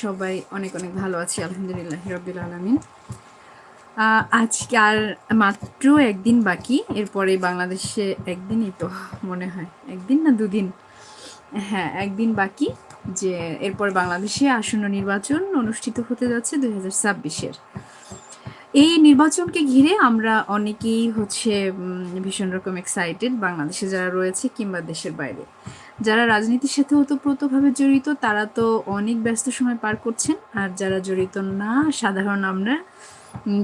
সবাই অনেক অনেক ভালো আছি, আলহামদুলিল্লাহ রবিল আলমিন। আজকে আর মাত্র একদিন বাকি, এরপরে বাংলাদেশে একদিনই তো মনে হয়, একদিন না দুদিন? হ্যাঁ একদিন বাকি, যে এরপর বাংলাদেশে আসন্ন নির্বাচন অনুষ্ঠিত হতে যাচ্ছে দুই হাজার ছাব্বিশের। এই নির্বাচনকে ঘিরে আমরা অনেকেই হচ্ছে ভীষণ রকম এক্সাইটেড বাংলাদেশে যারা রয়েছে কিংবা দেশের বাইরে। যারা রাজনীতির সাথে ওতপ্রোতভাবে জড়িত, তারা তো অনেক ব্যস্ত সময় পার করছেন। আর যারা জড়িত না, সাধারণ আমরা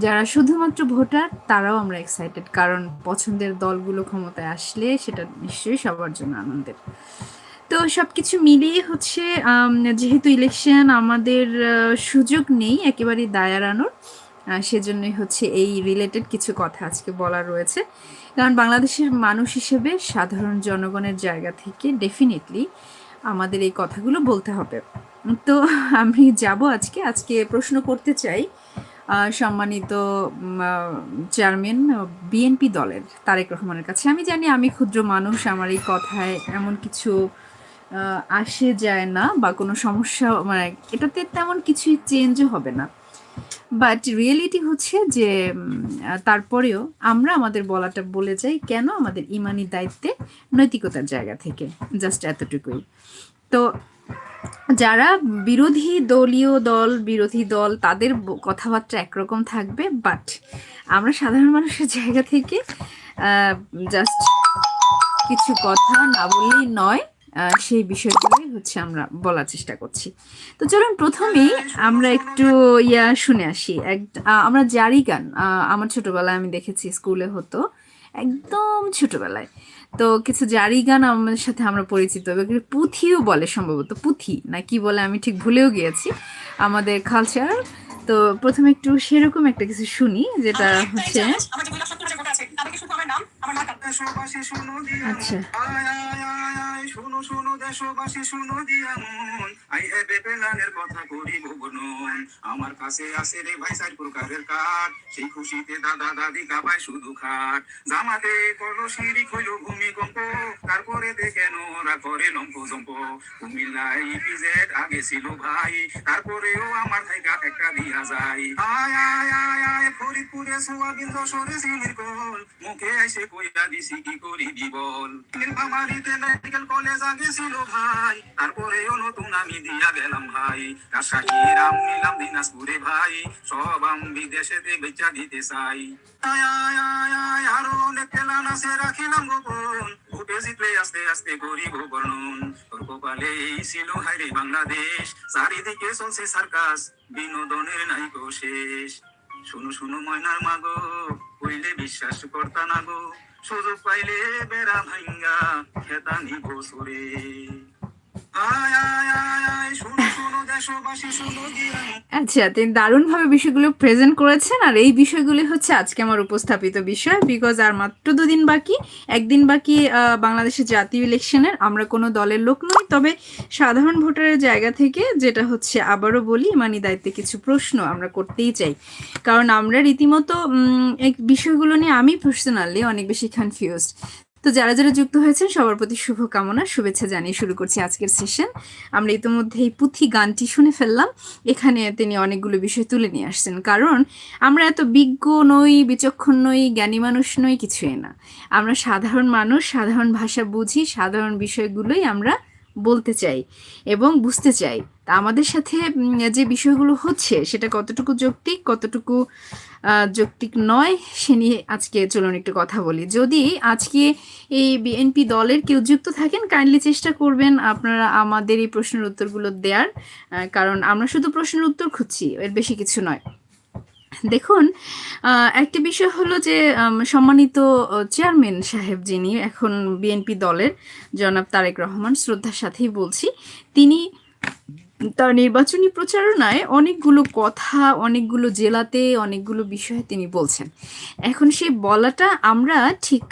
যারা শুধুমাত্র ভোটার, তারাও আমরা এক্সাইটেড কারণ পছন্দের দলগুলো ক্ষমতায় আসলে সেটা নিশ্চয়ই সবার জন্য আনন্দের। তো সব কিছু মিলিয়ে হচ্ছে যেহেতু ইলেকশন আমাদের সুযোগ নেই একেবারেই দায়ারানোর সেজন্যই হচ্ছে এই রিলেটেড কিছু কথা আজকে বলা রয়েছে। কারণ বাংলাদেশের মানুষ হিসেবে সাধারণ জনগণের জায়গা থেকে ডেফিনেটলি আমাদের এই কথাগুলো বলতে হবে। তো আমি যাব আজকে। আজকে প্রশ্ন করতে চাই সম্মানিত চেয়ারম্যান বিএনপি দলের তারেক রহমানের কাছে। আমি জানি আমি ক্ষুদ্র মানুষ, আমার এই কথায় এমন কিছু আসে যায় না বা কোনো সমস্যা মানে এটাতে তেমন কিছুই চেঞ্জও হবে না। বাট রিয়েলিটি হচ্ছে যে তারপরেও আমরা আমাদের বলাটা বলে যাই কেন আমাদের ইমানি দায়িত্বে নৈতিকতার জায়গা থেকে জাস্ট এতটুকুই। তো যারা বিরোধী দলীয় দল, বিরোধী দল, তাদের কথাবার্তা একরকম থাকবে বাট আমরা সাধারণ মানুষের জায়গা থেকে জাস্ট কিছু কথা না বললেই নয় সেই বিষয়গুলোই হচ্ছে আমরা বলার চেষ্টা করছি। তো চলুন প্রথমেই আমরা একটু, ইয়া, শুনে আসি। এক আমরা জারি গান আমার ছোটবেলায় আমি দেখেছি স্কুলে হতো, একদম ছোটবেলায়। তো কিছু জারি গান আমাদের সাথে আমরা পরিচিত পুঁথিও বলে সম্ভবত, পুঁথি না কি বলে আমি ঠিক ভুলেও গিয়েছি আমাদের কালচার তো প্রথমে একটু সেরকম একটা কিছু শুনি, যেটা হচ্ছে আচ্ছা। শুনো শুনো দেশবাসী শুনো দিয়া মন আই হ্যাভ এ প্ল্যানের কথা বর্ণন আমার কাছে আছে রে ভাই চার প্রকারের কাঠ। সেই খুশিতে দাদা দাদি কাবায় শুধু খাট। জামাতে খইল ভূমিকম্প। তারপরে দেখেন ওরা করে লম্প জম্প কুমিল্লায় ইপিজেড আগে ছিল ভাই। তারপরেও আমার থাইকা একটা দিয়া যায়। আয় আয় আয় আয় ফরিদপুরে সোয়াবিন দশরে সিনির কল মুখে এসে কইয়া দিছি কি করি নীলফামারিতে মেডিকেল কলেজ আগে ছিল ভাই। তারপরেও নতুন আমি দিয়া গেলাম ভাই। রাজশাহী রাম নিলাম দিনাজপুরে ভাই। সব আম বিদেশেতে বেচা দিতে চাই। আরও অনেক রাখিলাম গোপন। জিতলে আস্তে আস্তে গরিব বর্ণন তোর কপালে ছিল হাইরে বাংলাদেশ। চারিদিকে চলছে সার্কাস, বিনোদনের নাই শেষ। শুনো শুনো, ময়নার মাগো, কইলে বিশ্বাস করতা না গো। সুযোগ পাইলে বেড়া ভাঙ্গা খেতা নিব আচ্ছা তিনি দারুণভাবে বিষয়গুলো প্রেজেন্ট করেছেন আর এই বিষয়গুলি হচ্ছে আজকে আমার উপস্থাপিত বিষয় বিকজ আর মাত্র দুদিন বাকি। একদিন বাকি বাংলাদেশের জাতীয় ইলেকশনের আমরা কোনো দলের লোক নই, তবে সাধারণ ভোটারের জায়গা থেকে যেটা হচ্ছে, আবারও বলি, ইমানি দায়িত্বে কিছু প্রশ্ন আমরা করতেই চাই। কারণ আমরা রীতিমতো এই বিষয়গুলো নিয়ে আমি পার্সোনালি অনেক বেশি কনফিউজড তো যারা যারা যুক্ত হয়েছেন, সবার প্রতি শুভ কামনা শুভেচ্ছা জানিয়ে শুরু করছি আজকের সেশন আমরা ইতিমধ্যে এই পুঁথি গানটি শুনে ফেললাম। এখানে তিনি অনেকগুলো বিষয় তুলে নিয়ে আসছেন। কারণ আমরা এত বিজ্ঞ নই, বিচক্ষণ নই, জ্ঞানী মানুষ নই, কিছুই না। আমরা সাধারণ মানুষ, সাধারণ ভাষা বুঝি, সাধারণ বিষয়গুলোই আমরা বলতে চাই এবং বুঝতে চাই। তা আমাদের সাথে যে বিষয়গুলো হচ্ছে, সেটা কতটুকু যৌক্তিক, কতটুকু যৌক্তিক নয়, সে নিয়ে আজকে চলুন একটু কথা বলি। যদি আজকে এই বিএনপি দলের কেউ যুক্ত থাকেন, কাইন্ডলি চেষ্টা করবেন আপনারা আমাদের এই প্রশ্নের উত্তরগুলো দেওয়ার কারণ আমরা শুধু প্রশ্নের উত্তর খুঁজছি, এর বেশি কিছু নয়। দেখুন একটা বিষয় হলো যে সম্মানিত চেয়ারম্যান সাহেব যিনি, এখন বিএনপি দলের জনাব তারেক রহমান, শ্রদ্ধার সাথেই বলছি, তিনি তার নির্বাচনী প্রচারণায় অনেকগুলো কথা, অনেকগুলো জেলাতে, অনেকগুলো বিষয়ে তিনি বলছেন। এখন সেই বলাটা আমরা ঠিক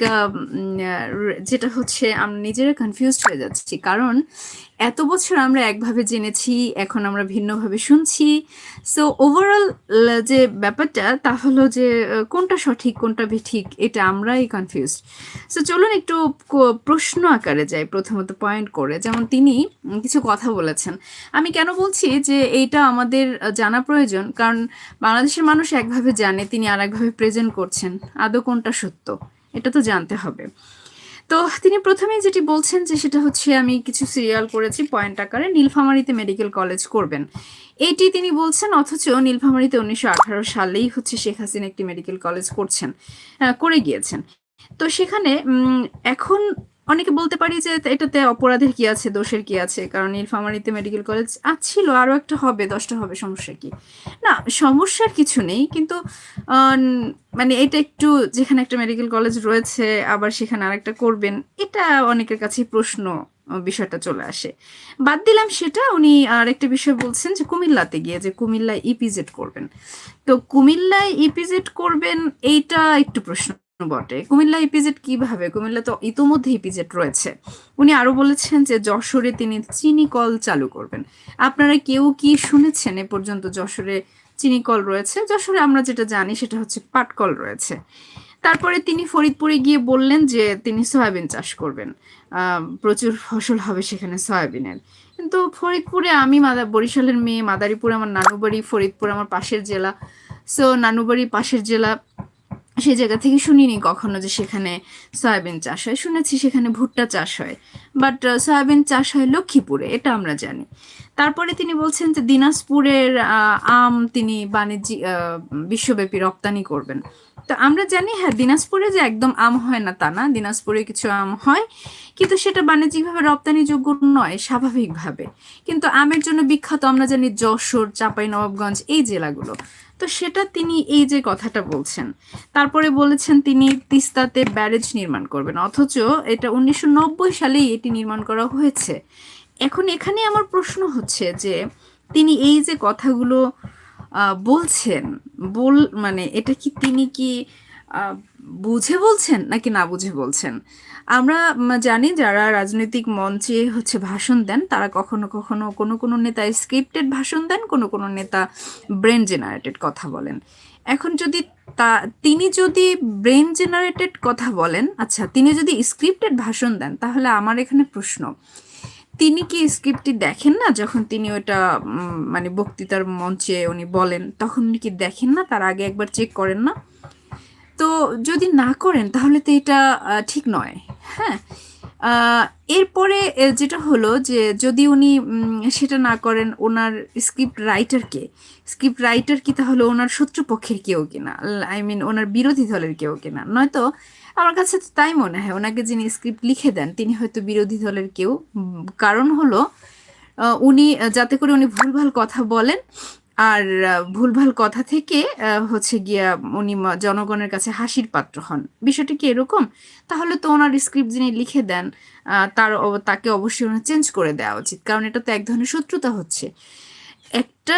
যেটা হচ্ছে আমরা নিজেরা কনফিউজড হয়ে যাচ্ছি। কারণ এত বছর আমরা একভাবে জেনেছি, এখন আমরা ভিন্নভাবে শুনছি। সো ওভারঅল যে ব্যাপারটা, তা হলো যে কোনটা সঠিক, কোনটা ঠিক, এটা আমরাই কনফিউজড সো চলুন একটু প্রশ্ন আকারে যাই, প্রথমত পয়েন্ট করে। যেমন তিনি কিছু কথা বলেছেন। আমি কেন বলছি যে এইটা আমাদের জানা প্রয়োজন? কারণ বাংলাদেশের মানুষ একভাবে জানে, তিনি আর একভাবে প্রেজেন্ট করছেন। আদৌ কোনটা সত্য? এটা তো জানতে হবে। তো তিনি প্রথমেই যেটি বলছেন যে সেটা হচ্ছে, আমি কিছু সিরিয়াল করেছি পয়েন্ট আকারে, নীলফামারীতে মেডিকেল কলেজ করবেন। এইটি তিনি বলছেন, অথচ নীলফামারীতে উনিশশো আঠারো সালেই হচ্ছে শেখ হাসিনা একটি মেডিকেল কলেজ করছেন করে গিয়েছেন। তো সেখানে এখন অনেকে বলতে পারি যে এটাতে অপরাধের কি আছে, দোষের কি আছে? কারণ নীলফামারীতে মেডিকেল কলেজ ছিল আরও একটা হবে, দশটা হবে, সমস্যা কি? না, সমস্যার কিছু নেই, কিন্তু মানে এটা একটু যেখানে একটা মেডিকেল কলেজ রয়েছে, আবার সেখানে আরেকটা করবেন, এটা অনেকের কাছে প্রশ্ন বিষয়টা চলে আসে। বাদ দিলাম সেটা, উনি আর একটা বিষয় বলছেন যে কুমিল্লাতে গিয়ে যে কুমিল্লায় ইপিজেড করবেন। তো কুমিল্লায় ইপিজেড করবেন, এইটা একটু প্রশ্ন। বটে। কুমিল্লা ইপিজেড কীভাবে? কুমিল্লা তো ইতোমধ্যে ইপিজেড রয়েছে। উনি আরও বলেছেন যে, যশোরে তিনি চিনি কল চালু করবেন। আপনারা কেউ কি শুনেছেন এ পর্যন্ত যশোরে চিনি কল রয়েছে? যশোরে আমরা যেটা জানি সেটা হচ্ছে পাটকল রয়েছে। তারপরে তিনি ফরিদপুরে গিয়ে বললেন যে, তিনি সয়াবিন চাষ করবেন। প্রচুর ফসল হবে সেখানে সয়াবিনের। কিন্তু ফরিদপুরে আমি মাদা, বরিশালের মেয়ে মাদারীপুর, আমার নানুবাড়ি, ফরিদপুর আমার পাশের জেলা। সো নানুবাড়ি পাশের জেলা সেই জায়গা থেকে শুনিনি কখনো যে সেখানে সয়াবিন চাষ হয়। শুনেছি সেখানে ভুট্টা চাষ হয়। বাট সয়াবিন চাষ হয় লক্ষ্মীপুরে, এটা আমরা জানি। তারপরে তিনি বলছেন যে দিনাজপুরের আম তিনি বাণিজ্যিক বিশ্বব্যাপী রপ্তানি করবেন। তো আমরা জানি হ্যাঁ দিনাজপুরে যে একদম আম হয় না তা না, দিনাজপুরে কিছু আম হয়। কিন্তু সেটা বাণিজ্যিকভাবে রপ্তানিযোগ্য নয়, স্বাভাবিকভাবে। কিন্তু আমের জন্য বিখ্যাত, আমরা জানি যশোর চাঁপাই নবাবগঞ্জ এই জেলাগুলো। তো সেটা তিনি এই যে কথাটা বলছেন, তারপরে বলেছেন তিনি তিস্তাতে ব্যারেজ নির্মাণ করবেন, অথচ এটা উনিশশো নব্বই সালেই এটি নির্মাণ করা হয়েছে। এখন এখানে আমার প্রশ্ন হচ্ছে যে তিনি এই যে কথাগুলো বলছেন, বল মানে এটা কি তিনি কি বুঝে বলছেন নাকি না বুঝে বলছেন? আমরা জানি যারা রাজনৈতিক মঞ্চে হচ্ছে ভাষণ দেন, তারা কখনো কখনো কোনো কোনো নেতা স্ক্রিপ্টেড ভাষণ দেন, কোনো কোনো নেতা ব্রেন জেনারেটেড কথা বলেন। এখন যদি তা, তিনি যদি ব্রেন জেনারেটেড কথা বলেন আচ্ছা তিনি যদি স্ক্রিপ্টেড ভাষণ দেন, তাহলে আমার এখানে প্রশ্ন। তিনি কি স্ক্রিপ্টটি দেখেন না যখন তিনি ওটা মানে বক্তৃতার মঞ্চে উনি বলেন, তখন উনি কি দেখেন না? তার আগে একবার চেক করেন না? তো যদি না করেন, তাহলে তো এটা ঠিক নয়। হ্যাঁ? এরপরে যেটা হলো যে যদি উনি সেটা না করেন, ওনার স্ক্রিপ্ট রাইটারকে স্ক্রিপ্ট রাইটার কি তাহলে ওনার শত্রুপক্ষের কেউ কিনা? আই মিন ওনার বিরোধী দলের কেউ কিনা? নয়তো আমার কাছে তো তাই মনে হয়, ওনাকে যিনি স্ক্রিপ্ট লিখে দেন, তিনি হয়তো বিরোধী দলের কেউ। কারণ হলো উনি যাতে করে উনি ভুলভাল কথা বলেন আর ভুলভাল কথা থেকে হচ্ছে গিয়া উনি জনগণের কাছে হাসির পাত্র হন। বিষয়টি কি এরকম? তাহলে তো ওনার স্ক্রিপ্ট যিনি লিখে দেন তার তাকে অবশ্যই ওনার চেঞ্জ করে দেওয়া উচিত, কারণ এটা তো এক ধরনের শত্রুতা হচ্ছে। একটা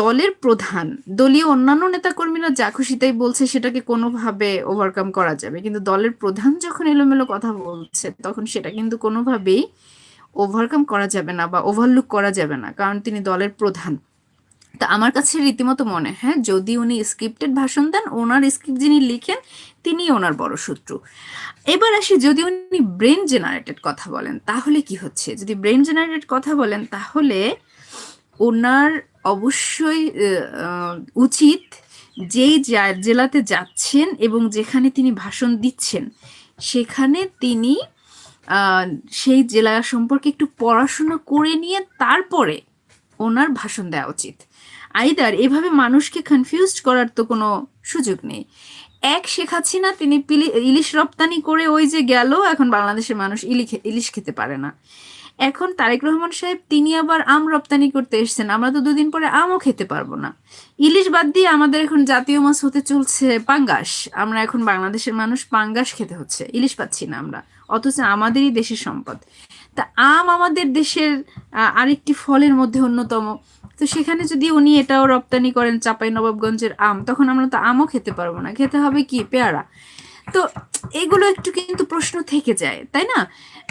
দলের প্রধান, দলীয় অন্যান্য নেতাকর্মীরা যা খুশি তাই বলছে, সেটাকে কোনোভাবে ওভারকাম করা যাবে। কিন্তু দলের প্রধান যখন এলোমেলো কথা বলছে, তখন সেটা কিন্তু কোনোভাবেই ওভারকাম করা যাবে না বা ওভারলুক করা যাবে না, কারণ তিনি দলের প্রধান। তা আমার কাছে রীতিমতো মনে হ্যাঁ যদি উনি স্ক্রিপ্টেড ভাষণ দেন, ওনার স্ক্রিপ্ট যিনি লিখেন তিনি ওনার বড় শত্রু। এবার আসি, যদি উনি ব্রেন জেনারেটেড কথা বলেন, তাহলে কি হচ্ছে? যদি ব্রেন জেনারেটেড কথা বলেন, তাহলে ওনার অবশ্যই উচিত যেই জেলাতে যাচ্ছেন এবং যেখানে তিনি ভাষণ দিচ্ছেন, সেখানে তিনি সেই জেলা সম্পর্কে একটু পড়াশোনা করে নিয়ে তারপরে ওনার ভাষণ দেওয়া উচিত। আইদার এভাবে মানুষকে কনফিউজড করার তো কোনো সুযোগ নেই। এক শেখ হাসিনা, তিনি ইলিশ রপ্তানি করে ওই যে গেল, এখন বাংলাদেশের মানুষ ইলি খে- ইলিশ খেতে পারে না। এখন তারেক রহমান সাহেব, তিনি আবার আম রপ্তানি করতে এসেছেন, আমরা তো দুদিন পরে আমও খেতে পারব না। ইলিশ বাদ দিয়ে আমাদের এখন জাতীয় মাছ হতে চলছে পাঙ্গাস, আমরা এখন বাংলাদেশের মানুষ পাঙ্গাস খেতে হচ্ছে, ইলিশ পাচ্ছি না আমরা, অথচ আমাদেরই দেশের সম্পদ। তা আম আমাদের দেশের আরেকটি ফলের মধ্যে অন্যতম তো সেখানে যদি উনি এটাও রপ্তানি করেন চাপাই নবাবগঞ্জের আম, তখন আমরা তো আমও খেতে পারব না। খেতে হবে কি? পেয়ারা। তো এগুলো একটু কিন্তু প্রশ্ন থেকে যায়, তাই না?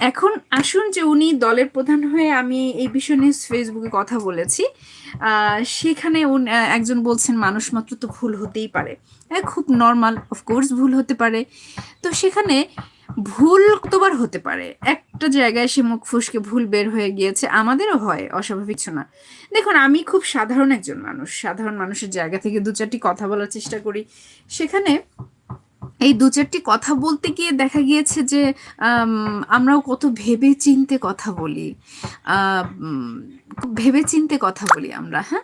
এখন আসুন যে উনি দলের প্রধান হয়ে আমি এই বিষয় নিয়ে ফেসবুকে কথা বলেছি। সেখানে একজন বলছেন, মানুষ মাত্র তো ভুল হতেই পারে। খুব নর্মাল অফকোর্স ভুল হতে পারে। তো সেখানে ভুল তোমার হতে পারে। একটা জায়গায় সে মুখ ফুসকে ভুল বের হয়ে গিয়েছে, আমাদেরও হয়, অস্বাভাবিক না। দেখুন, আমি খুব সাধারণ একজন মানুষ। সাধারণ মানুষের জায়গা থেকে দু চারটি কথা বলার চেষ্টা করি। সেখানে এই দু চারটি কথা বলতে গিয়ে দেখা গিয়েছে যে আমরাও কত ভেবে চিনতে কথা বলি। ভেবে চিনতে কথা বলি আমরা হ্যাঁ?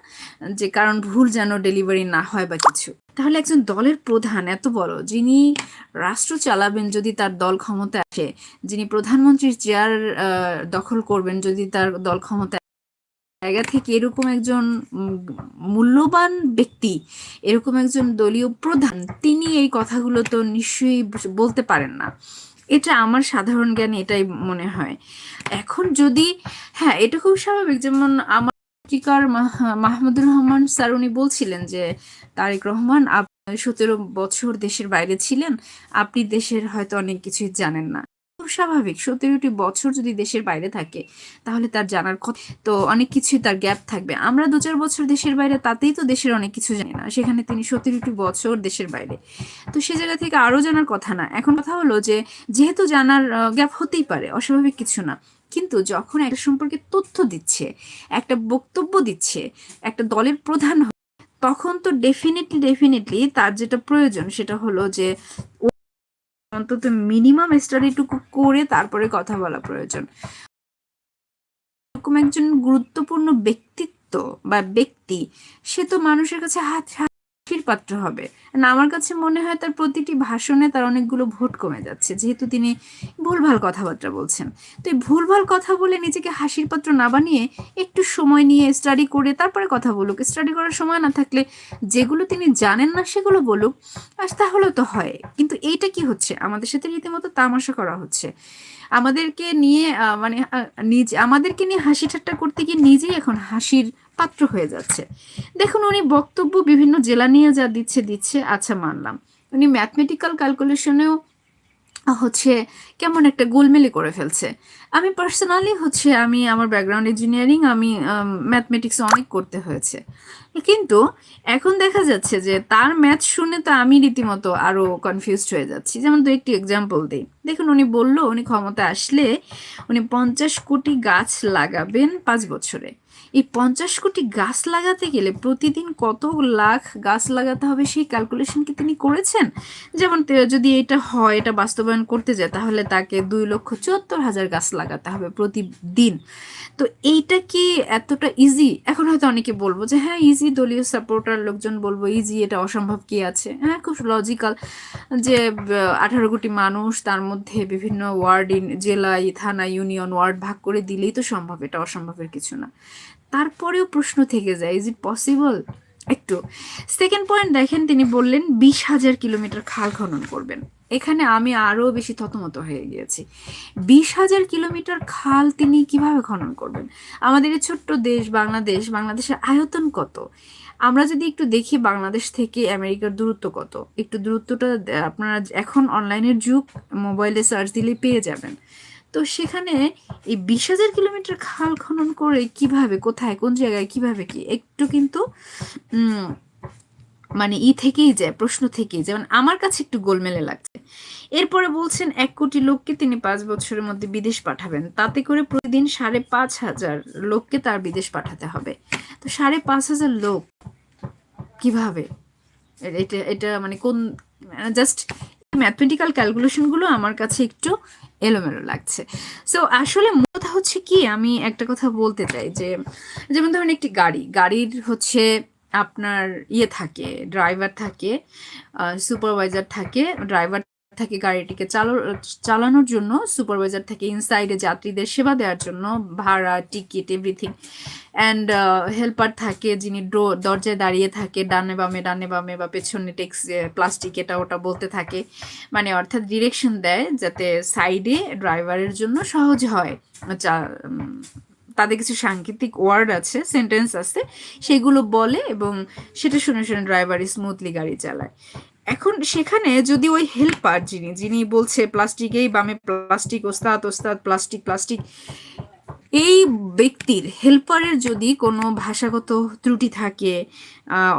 যে কারণ ভুল যেন ডেলিভারি না হয় বা কিছু। তাহলে একজন দলের প্রধান এত বড়, যিনি রাষ্ট্র চালাবেন যদি তার দল ক্ষমতা আসে, যিনি প্রধানমন্ত্রীর চেয়ার দখল করবেন যদি তার দল ক্ষমতায় জায়গা থেকে এরকম একজন মূল্যবান ব্যক্তি, এরকম একজন দলীয় প্রধান, তিনি এই কথাগুলো তো নিশ্চয়ই বলতে পারেন না। এটা আমার সাধারণ জ্ঞান এটাই মনে হয়। এখন যদি হ্যাঁ এটা খুব স্বাভাবিক, যেমন আমার পত্রিকার মাহমুদুর রহমান স্যার, উনি বলছিলেন যে, তারেক রহমান, আপনি সতেরো বছর দেশের বাইরে ছিলেন, আপনি দেশের হয়তো অনেক কিছুই জানেন না। স্বাভাবিক। সতেরোটি বছর যদি দেশের বাইরে থাকে, তাহলে তার জানার কথা তো অনেক কিছুই তার গ্যাপ থাকবে। আমরা দু চার বছর দেশের বাইরে, তাতেই তো দেশের অনেক কিছু জানি না। সেখানে তিনি সতেরোটি বছর দেশের বাইরে। তো সে জায়গা থেকে আরও জানার কথা না। এখন কথা হলো যে, যেহেতু জানার গ্যাপ হতেই পারে, অস্বাভাবিক কিছু না। কিন্তু যখন একটা সম্পর্কে তথ্য দিচ্ছে, একটা বক্তব্য দিচ্ছে, একটা দলের প্রধান তখন তো ডেফিনেটলি ডেফিনেটলি তার যেটা প্রয়োজন, সেটা হলো যে অন্তত মিনিমাম স্টাডিটুকু করে তারপরে কথা বলা প্রয়োজন। এরকম একজন গুরুত্বপূর্ণ ব্যক্তিত্ব বা ব্যক্তি, সে তো মানুষের কাছে হাত হাসির পাত্র হবে। না, আমার কাছে মনে হয় তার প্রতিটি ভাষণে তার অনেকগুলো ভোট কমে যাচ্ছে, যেহেতু তিনি ভুলভাল কথাবার্তা বলছেন। তো এই ভুলভাল কথা বলে নিজেকে হাসির পাত্র না বানিয়ে একটু সময় নিয়ে স্টাডি করে তারপরে কথা বলুক। স্টাডি করার সময় না থাকলে যেগুলো তিনি জানেন না সেগুলো বলুক, আর তাহলেও তো হয়। কিন্তু এইটা কি হচ্ছে? আমাদের সাথে রীতিমতো তামাশা করা হচ্ছে। আমাদেরকে নিয়ে মানে নিজ, আমাদেরকে নিয়ে হাসি ঠাট্টা করতে গিয়ে নিজেই এখন হাসির পাত্র হয়ে যাচ্ছে। দেখুন, উনি বক্তব্য বিভিন্ন জেলা নিয়ে যা দিচ্ছে দিচ্ছে আচ্ছা মানলাম। উনি ম্যাথমেটিক্যাল ক্যালকুলেশনেও হচ্ছে কেমন একটা গোলমেলে করে ফেলছে। আমি পার্সোনালি হচ্ছে আমি আমার ব্যাকগ্রাউন্ড ইঞ্জিনিয়ারিং আমি ম্যাথমেটিক্স অনেক করতে হয়েছে। কিন্তু এখন দেখা যাচ্ছে যে তার ম্যাথ শুনে তো আমি রীতিমতো আরও কনফিউজড হয়ে যাচ্ছি। যেমন দু একটি এক্সাম্পল দিই। দেখুন, উনি বলল, উনি ক্ষমতা আসলে উনি পঞ্চাশ কোটি গাছ লাগাবেন পাঁচ বছরে। এই পঞ্চাশ কোটি গাছ লাগাতে গেলে প্রতিদিন কত লাখ গাছ লাগাতে হবে সেই ক্যালকুলেশন কি তিনি করেছেন? যেমন যদি এটা হয়, এটা বাস্তবায়ন করতে যায়, তাহলে তাকে দুই লক্ষ চুয়াত্তর হাজার গাছ লাগাতে হবে প্রতিদিন। তো এইটা কি এতটা ইজি এখন হয়তো অনেকে বলব যে হ্যাঁ ইজি দলীয় সাপোর্টার লোকজন বলব ইজি এটা অসম্ভব কি আছে? হ্যাঁ খুব লজিক্যাল যে আঠারো কোটি মানুষ তার মধ্যে বিভিন্ন ওয়ার্ড জেলায় থানা ইউনিয়ন ওয়ার্ড ভাগ করে দিলেই তো সম্ভব, এটা অসম্ভবের কিছু না। তারপরেও প্রশ্ন থেকে যায় ইজ ইট পসিবল একটু। সেকেন্ড পয়েন্ট দেখেন, তিনি বললেন, বিশ হাজার কিলোমিটার খাল খনন করবেন। এখানে আমি আরও বেশি থতমত হয়ে গিয়েছি। বিশ হাজার কিলোমিটার খাল তিনি কীভাবে খনন করবেন? আমাদের এই ছোট্ট দেশ, বাংলাদেশ, বাংলাদেশের আয়তন কত? আমরা যদি একটু দেখি, বাংলাদেশ থেকে আমেরিকার দূরত্ব কত? একটু দূরত্বটা, আপনারা এখন অনলাইনের যুগ মোবাইলে সার্চ দিলে পেয়ে যাবেন। তো সেখানে এই বিশ হাজার কিলোমিটার খাল খনন করে কীভাবে, কোথায়, কোন জায়গায়, কীভাবে কি? একটু কিন্তু মানে ই থেকেই যায়, প্রশ্ন থেকেই যেমন আমার কাছে একটু গোলমেলে লাগছে। এরপরে বলছেন, এক কোটি লোককে তিনি পাঁচ বছরের মধ্যে বিদেশ পাঠাবেন। তাতে করে প্রতিদিন সাড়ে পাঁচ হাজার লোককে তার বিদেশ পাঠাতে হবে। তো সাড়ে পাঁচ হাজার লোক কীভাবে? এটা এটা মানে কোন জাস্ট ম্যাথমেটিক্যাল ক্যালকুলেশনগুলো আমার কাছে একটু এলোমেলো লাগছে। সো আসলে মূলতা হচ্ছে কি, আমি একটা কথা বলতে চাই যে, যেমন ধরুন একটি গাড়ি, গাড়ির হচ্ছে আপনার ইয়ে থাকে ড্রাইভার থাকে সুপারভাইজার থাকে ড্রাইভার থাকে গাড়িটিকে চালো চালানোর জন্য সুপারভাইজার থাকে ইনসাইডে যাত্রীদের সেবা দেওয়ার জন্য, ভাড়া টিকিট এভরিথিং অ্যান্ড হেল্পার থাকে যিনি ডো- দরজায় দাঁড়িয়ে থাকে, ডানে বামে ডানে বামে বা পেছনে টেক্স প্লাস্টিক এটা ওটা বলতে থাকে। মানে অর্থাৎ ডিরেকশন দেয় যাতে সাইডে ড্রাইভারের জন্য সহজ হয়। চা- তাদের কিছু সাংকেতিক ওয়ার্ড আছে সেন্টেন্স আছে, সেগুলো বলে এবং সেটা শুনে শুনে ড্রাইভার স্মুথলি গাড়ি চালায়। এখন সেখানে যদি ওই হেল্পার যিনি যিনি বলছে প্লাস্টিকেই বামে প্লাস্টিক ওস্তাদ ওস্তাদ প্লাস্টিক প্লাস্টিক এই ব্যক্তির হেল্পারের যদি কোনো ভাষাগত ত্রুটি থাকে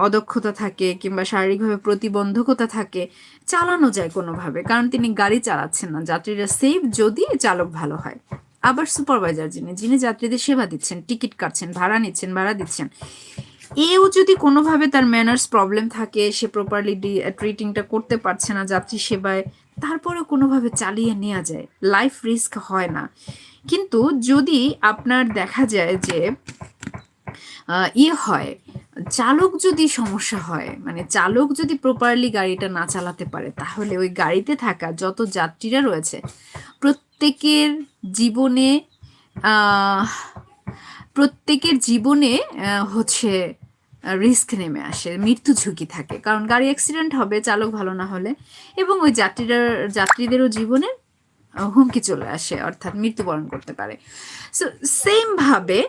অদক্ষতা থাকে কিংবা শারীরিকভাবে প্রতিবন্ধকতা থাকে, চালানো যায় কোনোভাবে। কারণ তিনি গাড়ি চালাচ্ছেন না, যাত্রীরা সেফ যদি চালক ভালো হয়। আবার সুপারভাইজার যিনি যিনি যাত্রীদের সেবা দিচ্ছেন টিকিট কাটছেন, ভাড়া নিচ্ছেন, ভাড়া দিচ্ছেন এও যদি কোনোভাবে তার ম্যানার্স প্রবলেম থাকে, সে প্রপারলি ট্রিটিংটা করতে পারছে না যাত্রী সেবায়, তারপরেও কোনোভাবে চালিয়ে নেওয়া যায়। লাইফ রিস্ক হয় না। কিন্তু যদি আপনার দেখা যায় যে ইয়ে হয়, চালক যদি সমস্যা হয় মানে চালক যদি প্রপারলি গাড়িটা না চালাতে পারে, তাহলে ওই গাড়িতে থাকা যত যাত্রীরা রয়েছে, প্রত্যেকের জীবনে প্রত্যেকের জীবনে হচ্ছে রিস্ক নেমে আসে, মৃত্যু ঝুঁকি থাকে। কারণ গাড়ি অ্যাক্সিডেন্ট হবে, চালক ভালো না হলে। এবং ওই যাত্রীরা যাত্রীদেরও জীবনে হুমকি চলে আসে, অর্থাৎ মৃত্যুবরণ করতে পারে। সো সেমভাবে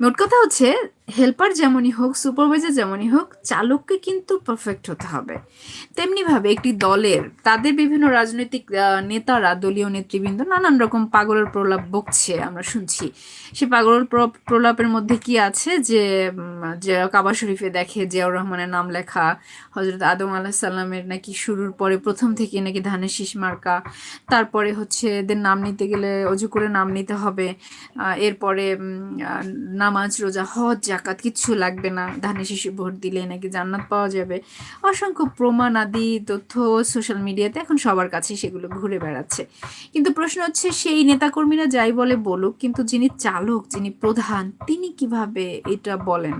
মোট কথা হচ্ছে হেল্পার যেমনই হোক, সুপারভাইজার যেমনই হোক, চালককে কিন্তু পারফেক্ট হতে হবে। তেমনিভাবে একটি দলের, তাদের বিভিন্ন রাজনৈতিক নেতারা, দলীয় নেতৃবৃন্দ নানান রকম পাগলের প্রলাপ বকছে, আমরা শুনছি। সে পাগলের প্র- প্রলাপের মধ্যে কি আছে? যে যে কাবা শরীফে দেখে জিয়াউর রহমানের নাম লেখা হজরত আদম আলাহ সাল্লামের নাকি শুরুর পরে প্রথম থেকে নাকি ধানের শীষ মার্কা, তারপরে হচ্ছে এদের নাম নিতে গেলে অজু করে নাম নিতে হবে এরপরে নামাজ, রোজা, হজ জাকাত কিচ্ছু লাগবে না। ধানের শিশু ভোট দিলে নাকি জান্নাত পাওয়া যাবে। অসংখ্য প্রমাণ আদি, তথ্য সোশ্যাল মিডিয়াতে এখন সবার কাছে সেগুলো ঘুরে বেড়াচ্ছে। কিন্তু প্রশ্ন হচ্ছে, সেই নেতাকর্মীরা যাই বলে বলুক, কিন্তু যিনি চালক, যিনি প্রধান, তিনি কীভাবে এটা বলেন?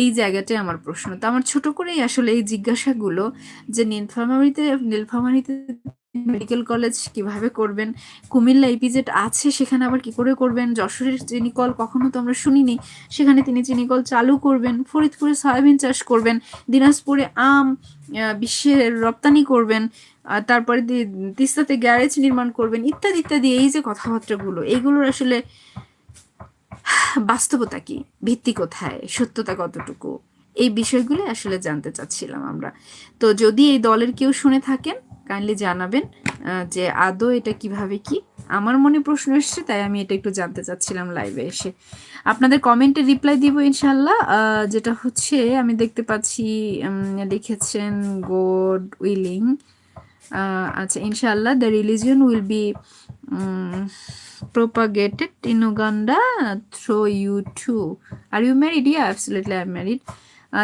এই জায়গাটাই আমার প্রশ্ন। তো আমার ছোট করেই আসলে এই জিজ্ঞাসাগুলো যে নীলফামারীতে নীলফামারীতে মেডিকেল কলেজ কীভাবে করবেন? কুমিল্লা ইপিজেড আছে সেখানে আবার কি করে করবেন? যশোরের চিনিকল কখনো তো আমরা শুনিনি। সেখানে তিনি চিনিকল চালু করবেন ফরিদপুরে সয়াবিন চাষ করবেন দিনাজপুরে আম আহ, বিশ্বের রপ্তানি করবেন তারপরে তিস্তাতে গ্যারেজ নির্মাণ করবেন ইত্যাদি ইত্যাদি। এই যে কথাবার্তাগুলো এইগুলোর আসলে বাস্তবতা কি? ভিত্তি কোথায়? সত্যতা কতটুকু? এই বিষয়গুলো আসলে জানতে চাচ্ছিলাম আমরা। তো যদি এই দলের কেউ শুনে থাকেন কাইন্ডলি জানাবেন যে আদৌ এটা কীভাবে কি আমার মনে প্রশ্ন এসছে তাই আমি এটা একটু জানতে চাচ্ছিলাম লাইভে এসে আপনাদের কমেন্টে রিপ্লাই দিব ইনশাল্লাহ যেটা হচ্ছে আমি দেখতে পাচ্ছি লিখেছেন গোড উইলিং আচ্ছা ইনশাল্লাহ the religion will be propagated in Uganda through you too. Are you married? Yeah, absolutely, I'm married.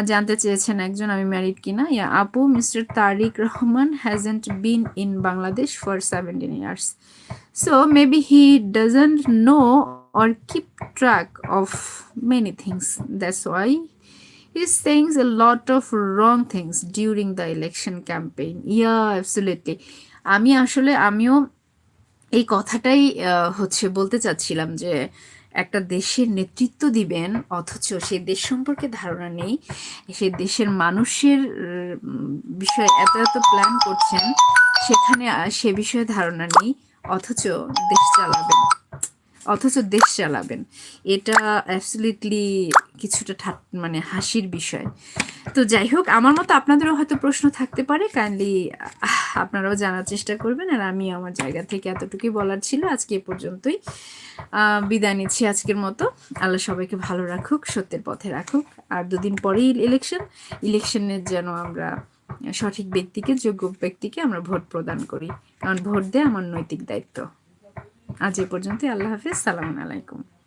জানতে চেয়েছেন একজন আমি ম্যারিড কিনা ইয়া আপু Mister Tarique Rahman hasn't been in Bangladesh for seventeen years so maybe he doesn't know or keep track of many things. That's why he's saying a lot of wrong things during the election campaign. Yeah, absolutely. আমি আসলে আমিও এই কথাটাই হচ্ছে বলতে চাচ্ছিলাম যে একটা দেশের নেতৃত্ব দিবেন, অথচ সে দেশ সম্পর্কে ধারণা নেই। সে দেশের মানুষের বিষয়ে এত এত প্ল্যান করছেন, সেখানে, সে বিষয়ে ধারণা নেই, অথচ দেশ চালাবেন। অথচ দেশ চালাবেন। এটা অ্যাবসলিটলি কিছুটা ঠাট মানে হাসির বিষয়। তো যাই হোক, আমার মতো আপনাদেরও হয়তো প্রশ্ন থাকতে পারে। কাইন্ডলি আপনারাও জানার চেষ্টা করবেন। আর আমি আমার জায়গা থেকে এতটুকুই বলার ছিল। আজকে এ পর্যন্তই। বিদায় নিচ্ছি আজকের মতো। আল্লাহ সবাইকে ভালো রাখুক, সত্যের পথে রাখুক। আর দুদিন পরেই ইলেকশন ইলেকশনের যেন আমরা সঠিক ব্যক্তিকে, যোগ্য ব্যক্তিকে আমরা ভোট প্রদান করি। কারণ ভোট দেওয়া আমার নৈতিক দায়িত্ব। আজ এ পর্যন্ত আল্লাহ হাফিজ। সালামু আলাইকুম।